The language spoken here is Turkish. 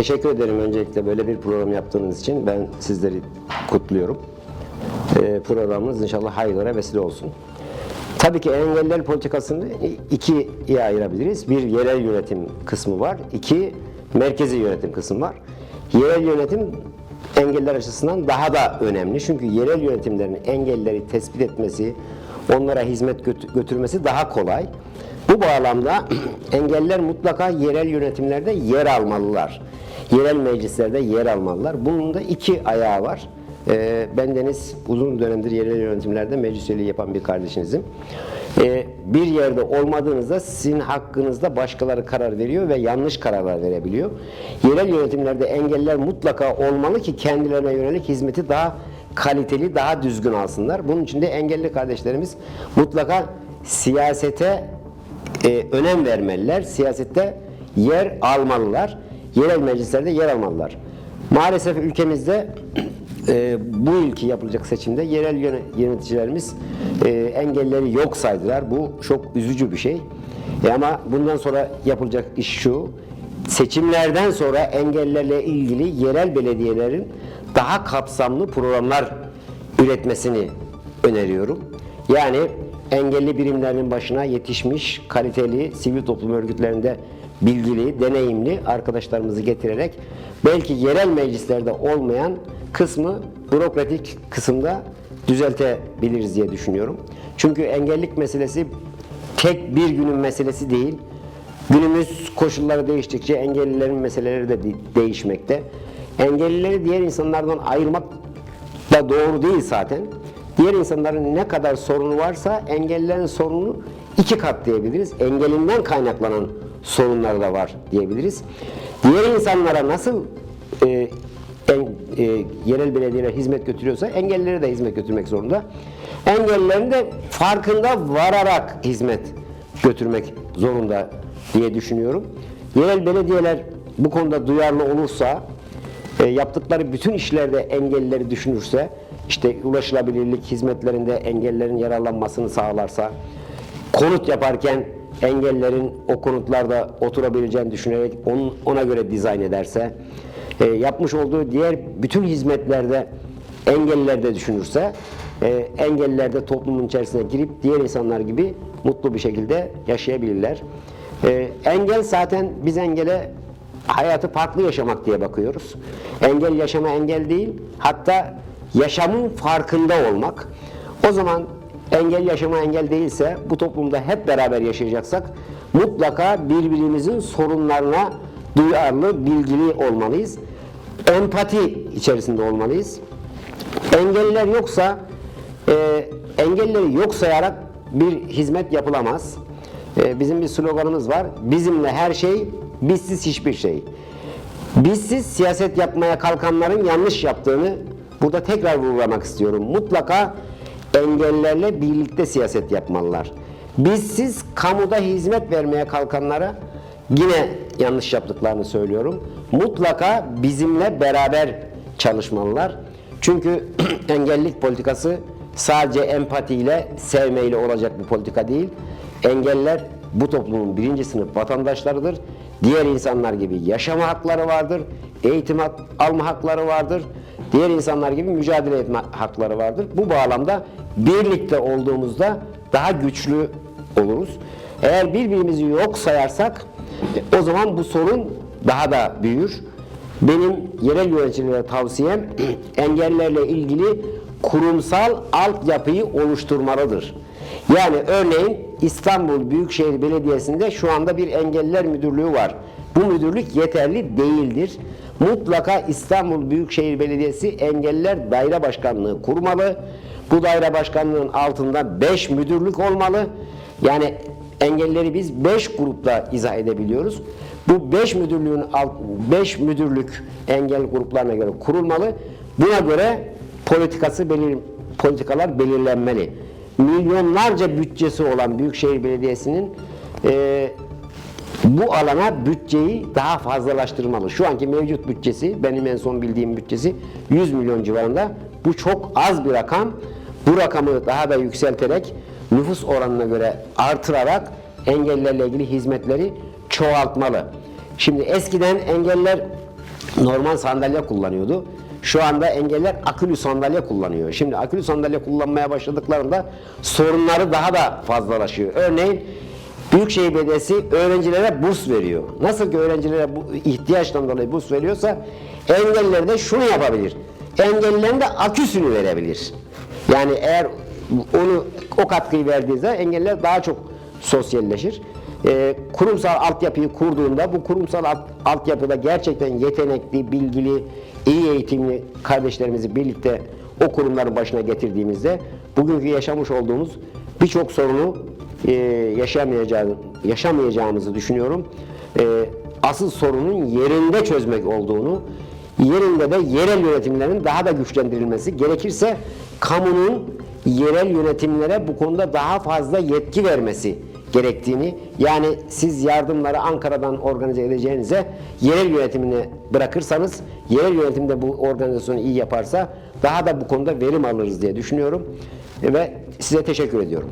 Teşekkür ederim öncelikle böyle bir program yaptığınız için. Ben sizleri kutluyorum. Ee, programımız inşallah hayırlara vesile olsun. Tabii ki engeller politikasını ikiye ayırabiliriz. Bir yerel yönetim kısmı var. iki merkezi yönetim kısmı var. Yerel yönetim engeller açısından daha da önemli. Çünkü yerel yönetimlerin engelleri tespit etmesi, onlara hizmet götü- götürmesi daha kolay. Bu bağlamda engeller mutlaka yerel yönetimlerde yer almalılar. Yerel meclislerde yer almalılar. Bunun da iki ayağı var. Ee, ben Deniz uzun dönemdir yerel yönetimlerde meclis üyeliği yapan bir kardeşinizim. Ee, bir yerde olmadığınızda sizin hakkınızda başkaları karar veriyor ve yanlış kararlar verebiliyor. Yerel yönetimlerde engeller mutlaka olmalı ki kendilerine yönelik hizmeti daha kaliteli, daha düzgün alsınlar. Bunun için de engelli kardeşlerimiz mutlaka siyasete e, önem vermeliler. Siyasette yer almalılar. Yerel meclislerde yer almalılar. Maalesef ülkemizde e, bu yılki yapılacak seçimde yerel yöne- yöneticilerimiz e, engelleri yok saydılar. Bu çok üzücü bir şey. E, ama bundan sonra yapılacak iş şu. Seçimlerden sonra engellerle ilgili yerel belediyelerin daha kapsamlı programlar üretmesini öneriyorum. Yani engelli birimlerinin başına yetişmiş, kaliteli, sivil toplum örgütlerinde bilgili, deneyimli arkadaşlarımızı getirerek belki yerel meclislerde olmayan kısmı bürokratik kısımda düzeltebiliriz diye düşünüyorum. Çünkü engellik meselesi tek bir günün meselesi değil. Günümüz koşulları değiştikçe engellilerin meseleleri de- değişmekte. Engellileri diğer insanlardan ayırmak da doğru değil zaten. Diğer insanların ne kadar sorunu varsa engellilerin sorunu iki kat diyebiliriz. Engelinden kaynaklanan sorunları da var diyebiliriz. Diğer insanlara nasıl e, en, e, yerel belediyeler hizmet götürüyorsa engellilere de hizmet götürmek zorunda. Engellilerin de farkında vararak hizmet götürmek zorunda diye düşünüyorum. Yerel belediyeler bu konuda duyarlı olursa, e, yaptıkları bütün işlerde engellileri düşünürse, işte ulaşılabilirlik hizmetlerinde engellerin yararlanmasını sağlarsa, konut yaparken engellerin o konutlarda oturabileceğini düşünerek onun, ona göre dizayn ederse, e, yapmış olduğu diğer bütün hizmetlerde engelliler de düşünürse, e, engelliler de toplumun içerisine girip diğer insanlar gibi mutlu bir şekilde yaşayabilirler. E, engel zaten biz engele hayatı farklı yaşamak diye bakıyoruz. Engel yaşama engel değil, hatta yaşamın farkında olmak. O zaman engel yaşama engel değilse bu toplumda hep beraber yaşayacaksak mutlaka birbirimizin sorunlarına duyarlı, bilgili olmalıyız. Empati içerisinde olmalıyız. Engelliler yoksa e, engelleri yok sayarak bir hizmet yapılamaz. E, bizim bir sloganımız var. Bizimle her şey, bizsiz hiçbir şey. Bizsiz siyaset yapmaya kalkanların yanlış yaptığını burada tekrar vurgulamak istiyorum. Mutlaka engellerle birlikte siyaset yapmalılar. Bizsiz kamuda hizmet vermeye kalkanlara yine yanlış yaptıklarını söylüyorum. Mutlaka bizimle beraber çalışmalılar. Çünkü engellilik politikası sadece empatiyle, sevmeyle olacak bir politika değil. Engeller bu toplumun birinci sınıf vatandaşlarıdır. Diğer insanlar gibi yaşama hakları vardır, eğitim alma hakları vardır, diğer insanlar gibi mücadele etme hakları vardır. Bu bağlamda birlikte olduğumuzda daha güçlü oluruz. Eğer birbirimizi yok sayarsak e, o zaman bu sorun daha da büyür. Benim yerel yöneticilere tavsiyem engellerle ilgili kurumsal altyapıyı oluşturmalıdır. Yani örneğin İstanbul Büyükşehir Belediyesi'nde şu anda bir engelliler müdürlüğü var. Bu müdürlük yeterli değildir. Mutlaka İstanbul Büyükşehir Belediyesi Engelliler Daire Başkanlığı kurmalı. Bu daire başkanlığının altında 5 müdürlük olmalı. Yani engelleri biz 5 grupta izah edebiliyoruz. Bu 5 müdürlüğün 5 müdürlük engel gruplarına göre kurulmalı. Buna göre politikası belir, politikalar belirlenmeli. Milyonlarca bütçesi olan Büyükşehir Belediyesi'nin e, bu alana bütçeyi daha fazlalaştırmalı. Şu anki mevcut bütçesi, benim en son bildiğim bütçesi 100 milyon civarında. Bu çok az bir rakam. Bu rakamı daha da yükselterek nüfus oranına göre artırarak engellerle ilgili hizmetleri çoğaltmalı. Şimdi eskiden engeller normal sandalye kullanıyordu. Şu anda engeller akülü sandalye kullanıyor. Şimdi akülü sandalye kullanmaya başladıklarında sorunları daha da fazlalaşıyor. Örneğin Büyükşehir Belediyesi öğrencilere burs veriyor. Nasıl ki öğrencilere bu ihtiyaçtan dolayı burs veriyorsa engelliler de şunu yapabilir. Engellilerin de aküsünü verebilir. Yani eğer onu o katkıyı verdiği zaman engelliler daha çok sosyalleşir. Ee, kurumsal altyapıyı kurduğunda bu kurumsal alt, altyapıda gerçekten yetenekli, bilgili, iyi eğitimli kardeşlerimizi birlikte o kurumların başına getirdiğimizde bugünkü yaşamış olduğumuz birçok sorunu e, yaşamayacağız, yaşamayacağımızı düşünüyorum. E, asıl sorunun yerinde çözmek olduğunu, yerinde de yerel yönetimlerin daha da güçlendirilmesi, gerekirse kamunun yerel yönetimlere bu konuda daha fazla yetki vermesi gerektiğini, yani siz yardımları Ankara'dan organize edeceğinize yerel yönetimine bırakırsanız, yerel yönetimde bu organizasyonu iyi yaparsa daha da bu konuda verim alırız diye düşünüyorum ve size teşekkür ediyorum.